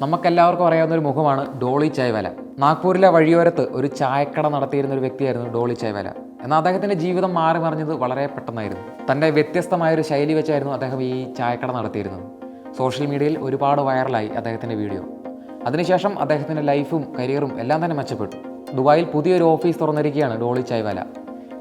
നമുക്കെല്ലാവർക്കും അറിയാവുന്ന ഒരു മുഖമാണ് ഡോളി ചായ്വാല. നാഗ്പൂരിലെ വഴിയോരത്ത് ഒരു ചായക്കട നടത്തിയിരുന്ന ഒരു വ്യക്തിയായിരുന്നു ഡോളി ചായ്വാല. എന്നാൽ അദ്ദേഹത്തിന്റെ ജീവിതം മാറി മറിഞ്ഞത് വളരെ പെട്ടെന്നായിരുന്നു. തന്റെ വ്യത്യസ്തമായ ഒരു ശൈലി വെച്ചായിരുന്നു അദ്ദേഹം ഈ ചായക്കട നടത്തിയിരുന്നത്. സോഷ്യൽ മീഡിയയിൽ ഒരുപാട് വൈറലായി അദ്ദേഹത്തിന്റെ വീഡിയോ. അതിനുശേഷം അദ്ദേഹത്തിന്റെ ലൈഫും കരിയറും എല്ലാം തന്നെ മെച്ചപ്പെട്ടു. ദുബായിൽ പുതിയൊരു ഓഫീസ് തുറന്നിരിക്കുകയാണ് ഡോളി ചായ്വാല.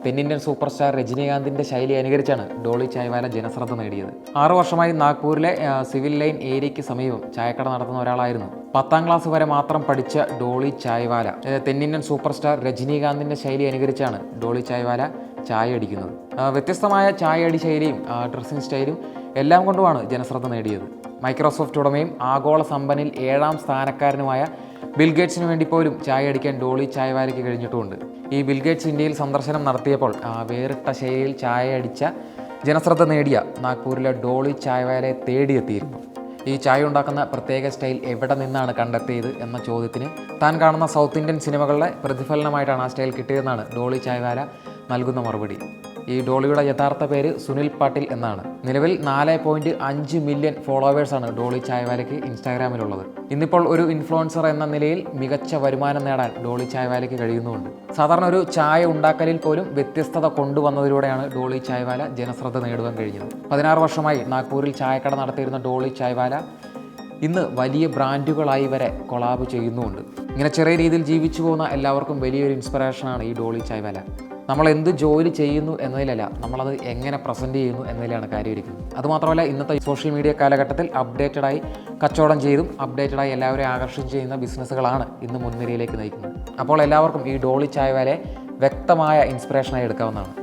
തെന്നിന്ത്യൻ സൂപ്പർ സ്റ്റാർ രജനീകാന്തിന്റെ ശൈലി അനുകരിച്ചാണ് ഡോളി ചായവാല ജനശ്രദ്ധ നേടിയത്. ആറു വർഷമായി നാഗ്പൂരിലെ സിവിൽ ലൈൻ ഏരിയയ്ക്ക് സമീപം ചായക്കട നടത്തുന്ന ഒരാളായിരുന്നു. പത്താം ക്ലാസ് വരെ മാത്രം പഠിച്ച ഡോളി ചായവാല തെന്നിന്ത്യൻ സൂപ്പർ സ്റ്റാർ രജനീകാന്തിന്റെ ശൈലി അനുകരിച്ചാണ് ഡോളി ചായവാല ചായ അടിക്കുന്നത് വ്യത്യസ്തമായ ചായ അടി ശൈലിയും ഡ്രസ്സിംഗ് സ്റ്റൈലും എല്ലാം കൊണ്ടുമാണ് ജനശ്രദ്ധ നേടിയത്. മൈക്രോസോഫ്റ്റ് ഉടമയും ആഗോള സമ്പന്നിൽ ഏഴാം സ്ഥാനക്കാരനുമായ ബിൽഗേറ്റ്സിന് വേണ്ടി പോലും ചായ അടിക്കാൻ ഡോളി ചായവാലയ്ക്ക് കഴിഞ്ഞിട്ടുമുണ്ട്. ഈ ബിൽഗേറ്റ്സ് ഇന്ത്യയിൽ സന്ദർശനം നടത്തിയപ്പോൾ ആ, വേറിട്ട ശൈലിയിൽ ചായ അടിച്ച ജനശ്രദ്ധ നേടിയ നാഗ്പൂരിലെ ഡോളി ചായവാലയെ തേടിയെത്തിയിരുന്നു. ഈ ചായ ഉണ്ടാക്കുന്ന പ്രത്യേക സ്റ്റൈൽ എവിടെ നിന്നാണ് കണ്ടെത്തിയത് എന്ന ചോദ്യത്തിന് താൻ കാണുന്ന സൗത്ത് ഇന്ത്യൻ സിനിമകളുടെ പ്രതിഫലനമായിട്ടാണ് ആ സ്റ്റൈൽ കിട്ടിയതെന്നാണ് ഡോളി ചായവാല നൽകുന്ന മറുപടി. ഈ ഡോളിയുടെ യഥാർത്ഥ പേര് സുനിൽ പാട്ടിൽ എന്നാണ്. നിലവിൽ നാല് പോയിന്റ് അഞ്ച് മില്യൺ ഫോളോവേഴ്സാണ് ഡോളി ചായവാലയ്ക്ക് ഇൻസ്റ്റാഗ്രാമിലുള്ളത്. ഇന്നിപ്പോൾ ഒരു ഇൻഫ്ലുവൻസർ എന്ന നിലയിൽ മികച്ച വരുമാനം നേടാൻ ഡോളി ചായവാലയ്ക്ക് കഴിയുന്നുണ്ട് സാധാരണ ഒരു ചായ ഉണ്ടാക്കലിൽ പോലും വ്യത്യസ്തത കൊണ്ടുവന്നതിലൂടെയാണ് ഡോളി ചായവാല ജനശ്രദ്ധ നേടുവാൻ കഴിഞ്ഞത്. പതിനാറ് വർഷമായി നാഗ്പൂരിൽ ചായക്കട നടത്തിയിരുന്ന ഡോളി ചായവാല ഇന്ന് വലിയ ബ്രാൻഡുകളായി വരെ കൊളാബ് ചെയ്യുന്നുമുണ്ട്. ഇങ്ങനെ ചെറിയ രീതിയിൽ ജീവിച്ചു പോകുന്ന എല്ലാവർക്കും വലിയൊരു ഇൻസ്പിറേഷനാണ് ഈ ഡോളി ചായ്വാല. നമ്മൾ എന്ത് ജോലി ചെയ്യുന്നു എന്നതിലല്ല നമ്മളത് എങ്ങനെ പ്രസന്റ് ചെയ്യുന്നു എന്നതിലാണ് കാര്യം ഇരിക്കുന്നത് അതുമാത്രമല്ല ഇന്നത്തെ സോഷ്യൽ മീഡിയ കാലഘട്ടത്തിൽ അപ്ഡേറ്റഡായി കച്ചവടം ചെയ്തും അപ്ഡേറ്റഡായി എല്ലാവരെയും ആകർഷിച്ച് ചെയ്യുന്ന ബിസിനസ്സുകളാണ് ഇന്ന് മുൻനിരയിലേക്ക് നയിക്കുന്നത്. അപ്പോൾ എല്ലാവർക്കും ഈ ഡോളി ചായവാലെ വ്യക്തമായ ഇൻസ്പിറേഷനായി എടുക്കാവുന്നതാണ്.